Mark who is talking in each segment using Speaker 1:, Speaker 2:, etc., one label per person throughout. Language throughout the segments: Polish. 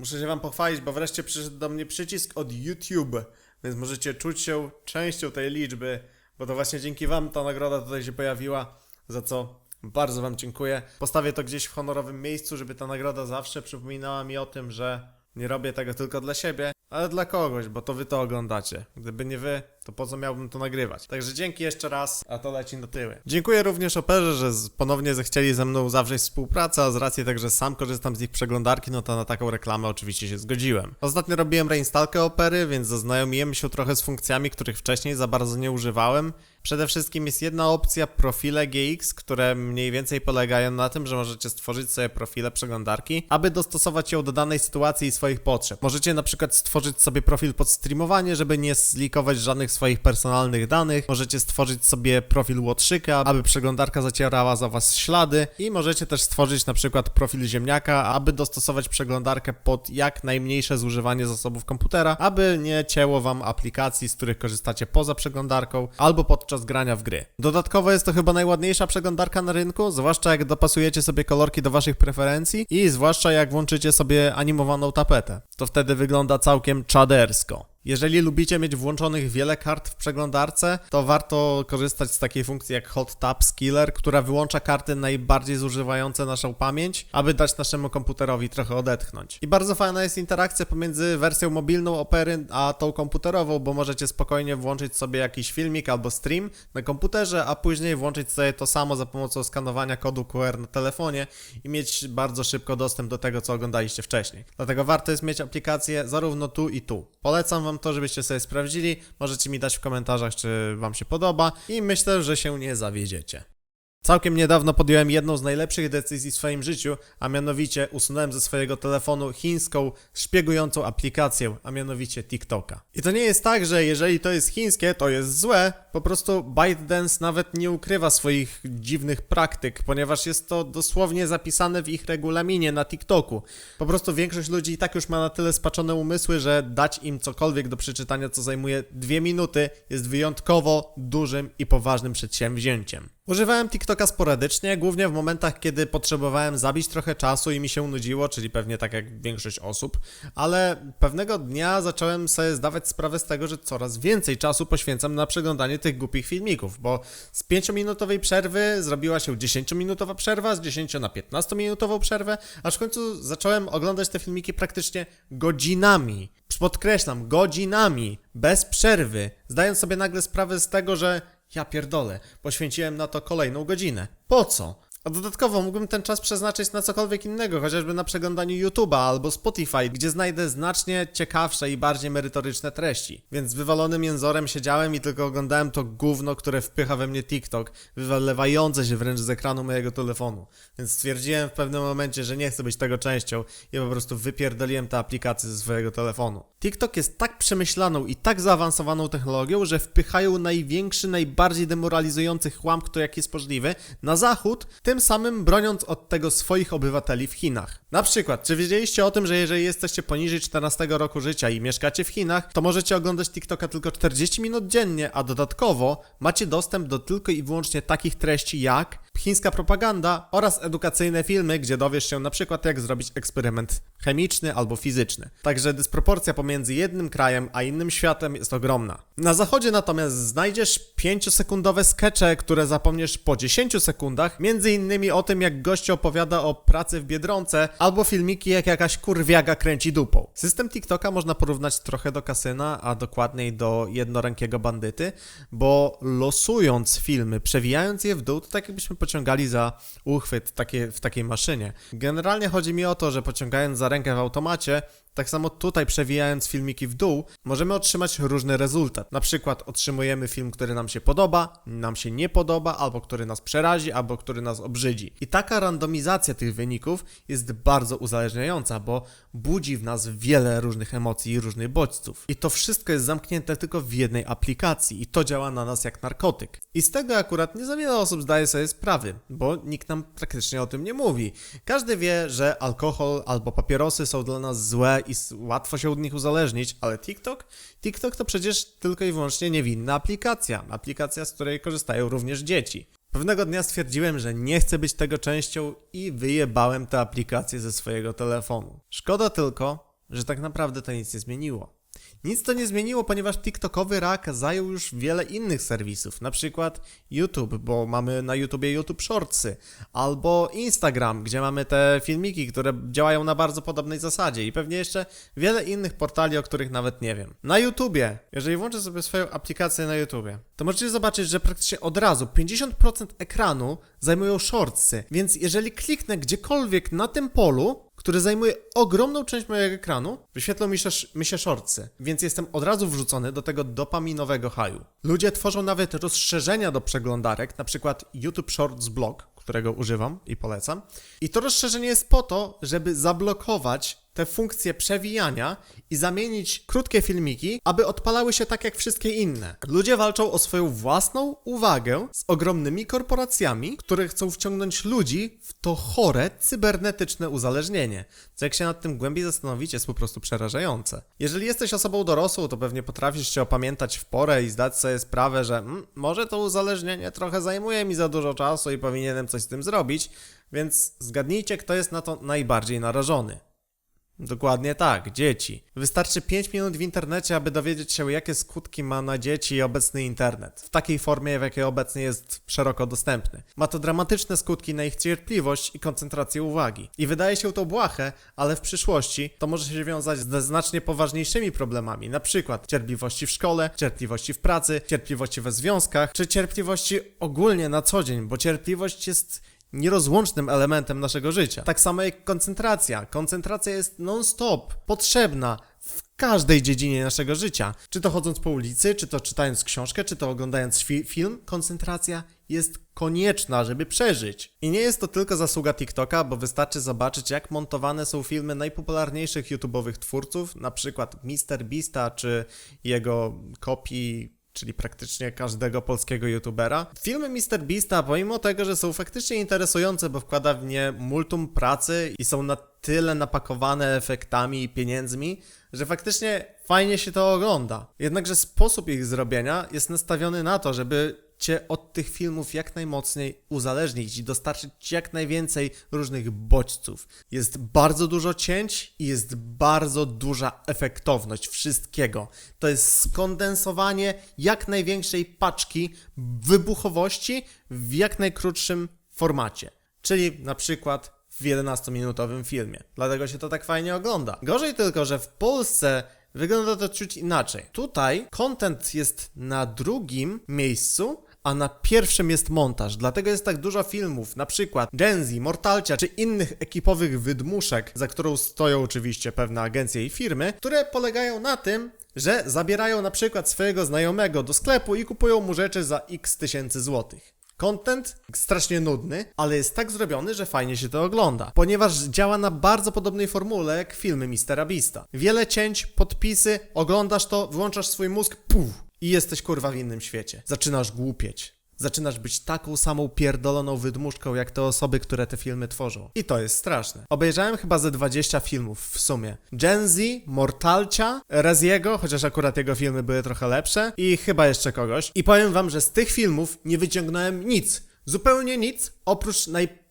Speaker 1: Muszę się wam pochwalić, bo wreszcie przyszedł do mnie przycisk od YouTube, więc możecie czuć się częścią tej liczby, bo to właśnie dzięki wam ta nagroda tutaj się pojawiła, za co bardzo wam dziękuję. Postawię to gdzieś w honorowym miejscu, żeby ta nagroda zawsze przypominała mi o tym, że nie robię tego tylko dla siebie, ale dla kogoś, bo to wy to oglądacie. Gdyby nie wy, to po co miałbym to nagrywać? Także dzięki jeszcze raz, a to leci na tyły. Dziękuję również Operze, że ponownie zechcieli ze mną zawrzeć współpracę, a z racji tego, że sam korzystam z ich przeglądarki, no to na taką reklamę oczywiście się zgodziłem. Ostatnio robiłem reinstalkę Opery, więc zaznajomiłem się trochę z funkcjami, których wcześniej za bardzo nie używałem. Przede wszystkim jest jedna opcja profile GX, które mniej więcej polegają na tym, że możecie stworzyć sobie profile przeglądarki, aby dostosować ją do danej sytuacji i swoich potrzeb. Możecie na przykład stworzyć sobie profil pod streamowanie, żeby nie zlikować żadnych swoich personalnych danych. Możecie stworzyć sobie profil łotrzyka, aby przeglądarka zacierała za was ślady i możecie też stworzyć na przykład profil ziemniaka, aby dostosować przeglądarkę pod jak najmniejsze zużywanie zasobów komputera, aby nie cięło wam aplikacji, z których korzystacie poza przeglądarką albo podczas grania w gry. Dodatkowo jest to chyba najładniejsza przeglądarka na rynku, zwłaszcza jak dopasujecie sobie kolorki do waszych preferencji i zwłaszcza jak włączycie sobie animowaną tapetę. To wtedy wygląda całkiem czadersko. Jeżeli lubicie mieć włączonych wiele kart w przeglądarce, to warto korzystać z takiej funkcji jak Hot Tabs Killer, która wyłącza karty najbardziej zużywające naszą pamięć, aby dać naszemu komputerowi trochę odetchnąć. I bardzo fajna jest interakcja pomiędzy wersją mobilną Opery a tą komputerową, bo możecie spokojnie włączyć sobie jakiś filmik albo stream na komputerze, a później włączyć sobie to samo za pomocą skanowania kodu QR na telefonie i mieć bardzo szybko dostęp do tego, co oglądaliście wcześniej. Dlatego warto jest mieć aplikację zarówno tu i tu. Polecam wam to, żebyście sobie sprawdzili. Możecie mi dać w komentarzach, czy wam się podoba i myślę, że się nie zawiedziecie. Całkiem niedawno podjąłem jedną z najlepszych decyzji w swoim życiu, a mianowicie usunąłem ze swojego telefonu chińską, szpiegującą aplikację, a mianowicie TikToka. I to nie jest tak, że jeżeli to jest chińskie, to jest złe, po prostu ByteDance nawet nie ukrywa swoich dziwnych praktyk, ponieważ jest to dosłownie zapisane w ich regulaminie na TikToku. Po prostu większość ludzi i tak już ma na tyle spaczone umysły, że dać im cokolwiek do przeczytania, co zajmuje dwie minuty, jest wyjątkowo dużym i poważnym przedsięwzięciem. Używałem TikToka sporadycznie, głównie w momentach, kiedy potrzebowałem zabić trochę czasu i mi się nudziło, czyli pewnie tak jak większość osób, ale pewnego dnia zacząłem sobie zdawać sprawę z tego, że coraz więcej czasu poświęcam na przeglądanie tych głupich filmików, bo z 5-minutowej przerwy zrobiła się 10-minutowa przerwa, z 10 na 15-minutową przerwę, aż w końcu zacząłem oglądać te filmiki praktycznie godzinami. Podkreślam, godzinami, bez przerwy, zdając sobie nagle sprawę z tego, że ja pierdolę, poświęciłem na to kolejną godzinę. Po co? A dodatkowo mógłbym ten czas przeznaczyć na cokolwiek innego, chociażby na przeglądaniu YouTube'a albo Spotify, gdzie znajdę znacznie ciekawsze i bardziej merytoryczne treści. Więc z wywalonym jęzorem siedziałem i tylko oglądałem to gówno, które wpycha we mnie TikTok, wywalewające się wręcz z ekranu mojego telefonu. Więc stwierdziłem w pewnym momencie, że nie chcę być tego częścią i po prostu wypierdoliłem tę aplikację ze swojego telefonu. TikTok jest tak przemyślaną i tak zaawansowaną technologią, że wpychają największy, najbardziej demoralizujący chłam, kto jak jest możliwy, na zachód, tym samym broniąc od tego swoich obywateli w Chinach. Na przykład, czy wiedzieliście o tym, że jeżeli jesteście poniżej 14 roku życia i mieszkacie w Chinach, to możecie oglądać TikToka tylko 40 minut dziennie, a dodatkowo macie dostęp do tylko i wyłącznie takich treści jak chińska propaganda oraz edukacyjne filmy, gdzie dowiesz się na przykład jak zrobić eksperyment chemiczny albo fizyczny. Także dysproporcja pomiędzy jednym krajem a innym światem jest ogromna. Na zachodzie natomiast znajdziesz 5-sekundowe skecze, które zapomniesz po 10 sekundach, między innymi o tym jak gość opowiada o pracy w Biedronce, albo filmiki jak jakaś kurwiaga kręci dupą. System TikToka można porównać trochę do kasyna, a dokładniej do jednorękiego bandyty, bo losując filmy, przewijając je w dół, to tak jakbyśmy pociągali za uchwyt takie, w takiej maszynie. Generalnie chodzi mi o to, że pociągając za rękę w automacie, tak samo tutaj przewijając filmiki w dół, możemy otrzymać różny rezultat. Na przykład otrzymujemy film, który nam się podoba, nam się nie podoba, albo który nas przerazi, albo który nas obrzydzi. I taka randomizacja tych wyników jest bardzo uzależniająca, bo budzi w nas wiele różnych emocji i różnych bodźców. I to wszystko jest zamknięte tylko w jednej aplikacji i to działa na nas jak narkotyk. I z tego akurat nie za wiele osób zdaje sobie sprawy, bo nikt nam praktycznie o tym nie mówi. Każdy wie, że alkohol albo papierosy są dla nas złe i łatwo się od nich uzależnić, ale TikTok? TikTok to przecież tylko i wyłącznie niewinna aplikacja. Aplikacja, z której korzystają również dzieci. Pewnego dnia stwierdziłem, że nie chcę być tego częścią i wyjebałem tę aplikację ze swojego telefonu. Szkoda tylko, że tak naprawdę to nic nie zmieniło. Nic to nie zmieniło, ponieważ TikTokowy rak zajął już wiele innych serwisów, na przykład YouTube, bo mamy na YouTubie YouTube Shortsy, albo Instagram, gdzie mamy te filmiki, które działają na bardzo podobnej zasadzie i pewnie jeszcze wiele innych portali, o których nawet nie wiem. Na YouTubie, jeżeli włączę sobie swoją aplikację na YouTubie, to możecie zobaczyć, że praktycznie od razu 50% ekranu zajmują Shortsy, więc jeżeli kliknę gdziekolwiek na tym polu, który zajmuje ogromną część mojego ekranu, wyświetlą mi się, mi się shortsy, więc jestem od razu wrzucony do tego dopaminowego haju. Ludzie tworzą nawet rozszerzenia do przeglądarek, na przykład YouTube Shorts Blog, którego używam i polecam. I to rozszerzenie jest po to, żeby zablokować te funkcje przewijania i zamienić krótkie filmiki, aby odpalały się tak jak wszystkie inne. Ludzie walczą o swoją własną uwagę z ogromnymi korporacjami, które chcą wciągnąć ludzi w to chore cybernetyczne uzależnienie. Co jak się nad tym głębiej zastanowić, jest po prostu przerażające. Jeżeli jesteś osobą dorosłą, to pewnie potrafisz się opamiętać w porę i zdać sobie sprawę, że mm, może to uzależnienie trochę zajmuje mi za dużo czasu i powinienem coś z tym zrobić, więc zgadnijcie, kto jest na to najbardziej narażony. Dokładnie tak, dzieci. Wystarczy 5 minut w internecie, aby dowiedzieć się, jakie skutki ma na dzieci obecny internet. W takiej formie, w jakiej obecnie jest szeroko dostępny. Ma to dramatyczne skutki na ich cierpliwość i koncentrację uwagi. I wydaje się to błahe, ale w przyszłości to może się wiązać ze znacznie poważniejszymi problemami, na przykład cierpliwości w szkole, cierpliwości w pracy, cierpliwości we związkach, czy cierpliwości ogólnie na co dzień, bo cierpliwość jest nierozłącznym elementem naszego życia. Tak samo jak koncentracja. Koncentracja jest non-stop, potrzebna w każdej dziedzinie naszego życia. Czy to chodząc po ulicy, czy to czytając książkę, czy to oglądając fi- film, koncentracja jest konieczna, żeby przeżyć. I nie jest to tylko zasługa TikToka, bo wystarczy zobaczyć, jak montowane są filmy najpopularniejszych YouTube'owych twórców, na przykład Mr. Beasta, czy jego kopii czyli praktycznie każdego polskiego youtubera. Filmy Mr. Beasta, pomimo tego, że są faktycznie interesujące, bo wkłada w nie multum pracy i są na tyle napakowane efektami i pieniędzmi, że faktycznie fajnie się to ogląda. Jednakże sposób ich zrobienia jest nastawiony na to, żeby cię od tych filmów jak najmocniej uzależnić i dostarczyć ci jak najwięcej różnych bodźców. Jest bardzo dużo cięć i jest bardzo duża efektowność wszystkiego. To jest skondensowanie jak największej paczki wybuchowości w jak najkrótszym formacie. Czyli na przykład w 11-minutowym filmie. Dlatego się to tak fajnie ogląda. Gorzej tylko, że w Polsce wygląda to ciut inaczej. Tutaj content jest na drugim miejscu, a na pierwszym jest montaż. Dlatego jest tak dużo filmów, na przykład Genzi, Mortalcia czy innych ekipowych wydmuszek, za którą stoją oczywiście pewne agencje i firmy, które polegają na tym, że zabierają na przykład swojego znajomego do sklepu i kupują mu rzeczy za x tysięcy złotych. Content strasznie nudny, ale jest tak zrobiony, że fajnie się to ogląda, ponieważ działa na bardzo podobnej formule jak filmy Mistera Beasta. Wiele cięć, podpisy, oglądasz to, wyłączasz swój mózg, puf, i jesteś kurwa w innym świecie. Zaczynasz głupieć. Zaczynasz być taką samą pierdoloną wydmuszką, jak te osoby, które te filmy tworzą. I to jest straszne. Obejrzałem chyba ze 20 filmów w sumie. Gen Z, Mortalcia, Reziego, chociaż akurat jego filmy były trochę lepsze, i chyba jeszcze kogoś. I powiem wam, że z tych filmów nie wyciągnąłem nic. Zupełnie nic, oprócz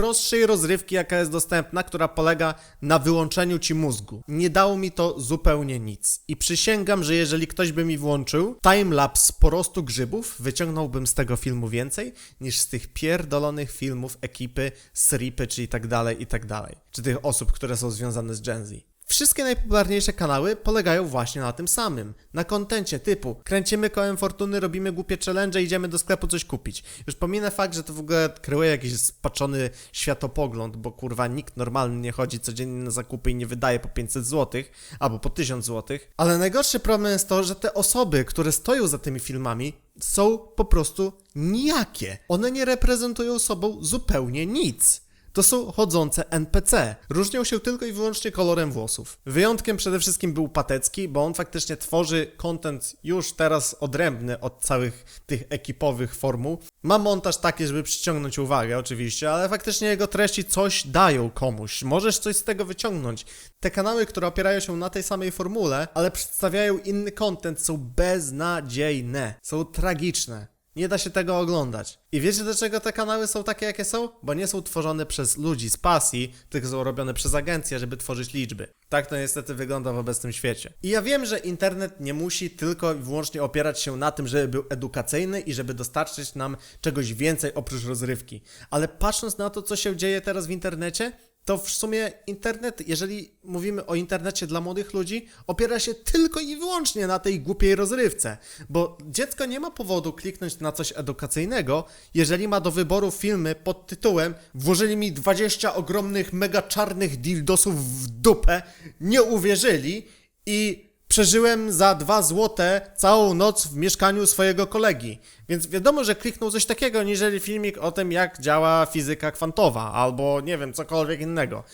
Speaker 1: najprostszej rozrywki, jaka jest dostępna, która polega na wyłączeniu ci mózgu. Nie dało mi to zupełnie nic. I przysięgam, że jeżeli ktoś by mi włączył timelapse porostu grzybów, wyciągnąłbym z tego filmu więcej niż z tych pierdolonych filmów ekipy Sripy, czy i tak dalej, i tak dalej. Czy tych osób, które są związane z Gen Z. Wszystkie najpopularniejsze kanały polegają właśnie na tym samym. Na kontencie typu kręcimy kołem fortuny, robimy głupie challenge, idziemy do sklepu coś kupić. Już pominę fakt, że to w ogóle kreuje jakiś spaczony światopogląd, bo kurwa nikt normalny nie chodzi codziennie na zakupy i nie wydaje po 500 zł albo po 1000 zł. Ale najgorszy problem jest to, że te osoby, które stoją za tymi filmami, są po prostu nijakie. One nie reprezentują sobą zupełnie nic. To są chodzące NPC. Różnią się tylko i wyłącznie kolorem włosów. Wyjątkiem przede wszystkim był Patecki, bo on faktycznie tworzy content już teraz odrębny od całych tych ekipowych formuł. Ma montaż taki, żeby przyciągnąć uwagę oczywiście, ale faktycznie jego treści coś dają komuś. Możesz coś z tego wyciągnąć. Te kanały, które opierają się na tej samej formule, ale przedstawiają inny content, są beznadziejne. Są tragiczne. Nie da się tego oglądać. I wiecie dlaczego te kanały są takie, jakie są? Bo nie są tworzone przez ludzi z pasji, tylko są robione przez agencje, żeby tworzyć liczby. Tak to niestety wygląda w obecnym świecie. I ja wiem, że internet nie musi tylko i wyłącznie opierać się na tym, żeby był edukacyjny i żeby dostarczyć nam czegoś więcej oprócz rozrywki. Ale patrząc na to, co się dzieje teraz w internecie, to w sumie internet, jeżeli mówimy o internecie dla młodych ludzi, opiera się tylko i wyłącznie na tej głupiej rozrywce. Bo dziecko nie ma powodu kliknąć na coś edukacyjnego, jeżeli ma do wyboru filmy pod tytułem Włożyli mi 20 ogromnych, mega czarnych dildosów w dupę, nie uwierzyli i przeżyłem za dwa złote całą noc w mieszkaniu swojego kolegi. Więc wiadomo, że kliknął coś takiego, niżeli filmik o tym, jak działa fizyka kwantowa, albo nie wiem, cokolwiek innego.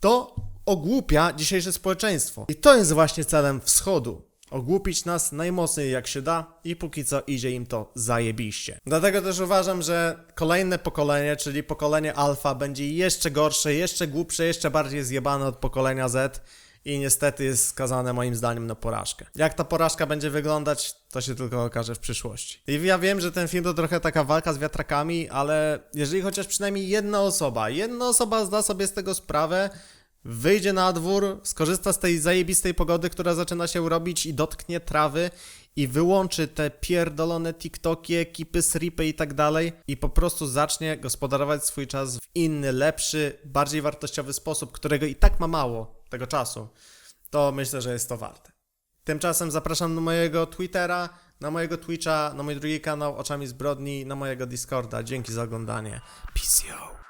Speaker 1: To ogłupia dzisiejsze społeczeństwo. I to jest właśnie celem wschodu. Ogłupić nas najmocniej jak się da i póki co idzie im to zajebiście. Dlatego też uważam, że kolejne pokolenie, czyli pokolenie alfa będzie jeszcze gorsze, jeszcze głupsze, jeszcze bardziej zjebane od pokolenia Z i niestety jest skazane moim zdaniem na porażkę. Jak ta porażka będzie wyglądać, to się tylko okaże w przyszłości. I ja wiem, że ten film to trochę taka walka z wiatrakami, ale jeżeli chociaż przynajmniej jedna osoba, jedna osoba zda sobie z tego sprawę, wyjdzie na dwór, skorzysta z tej zajebistej pogody, która zaczyna się robić i dotknie trawy i wyłączy te pierdolone TikToki, ekipy, sripy i tak dalej i po prostu zacznie gospodarować swój czas w inny, lepszy, bardziej wartościowy sposób, którego i tak ma mało tego czasu, to myślę, że jest to warte. Tymczasem zapraszam na mojego Twittera, na mojego Twitcha, na mój drugi kanał Oczami Zbrodni, na mojego Discorda. Dzięki za oglądanie. Peace yo.